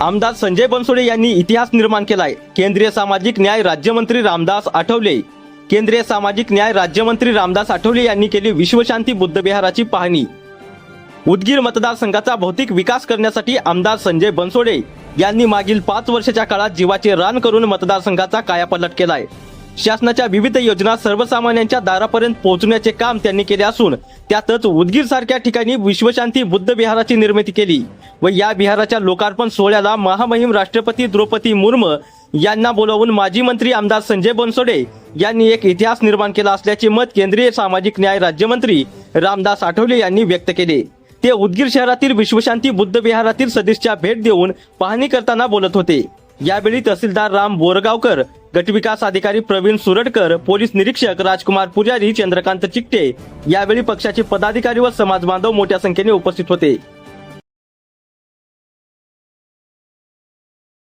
आमदार संजय बनसोडे यांनी इतिहास निर्माण केलाय. केंद्रीय सामाजिक न्याय राज्यमंत्री रामदास आठवले. केंद्रीय सामाजिक न्याय राज्यमंत्री रामदास आठवले यांनी केली विश्वशांती बुद्धविहाराची पाहणी. उदगीर मतदारसंघाचा भौतिक विकास करण्यासाठी आमदार संजय बनसोडे यांनी मागील पाच वर्षाच्या काळात जीवाचे रान करून मतदारसंघाचा कायापलट केलाय. शासनाच्या विविध योजना सर्वसामान्यांच्या दारापर्यंत पोहोचण्याचे काम त्यांनी केले असून त्यातच उदगीर सारख्या ठिकाणी विश्वशांती बुद्ध विहाराची निर्मिती केली व या विहाराच्या लोकार्पण सोहळ्याला महामहिम राष्ट्रपती द्रौपदी मुर्मू यांना बोलावून माजी मंत्री आमदार संजय बनसोडे यांनी एक इतिहास निर्माण केला असल्याचे मत केंद्रीय सामाजिक न्याय राज्यमंत्री रामदास आठवले यांनी व्यक्त केले. ते उदगीर शहरातील विश्वशांती बुद्ध विहारातील सदिच्छा भेट देऊन पाहणी करताना बोलत होते. यावेळी तहसीलदार राम बोरगावकर गटविकास अधिकारी प्रवीण सुरडकर पोलीस निरीक्षक राजकुमार पुजारी चंद्रकांत चिकटे यावेळी पक्षाचे पदाधिकारी व समाज बांधव मोठ्या संख्येने उपस्थित होते.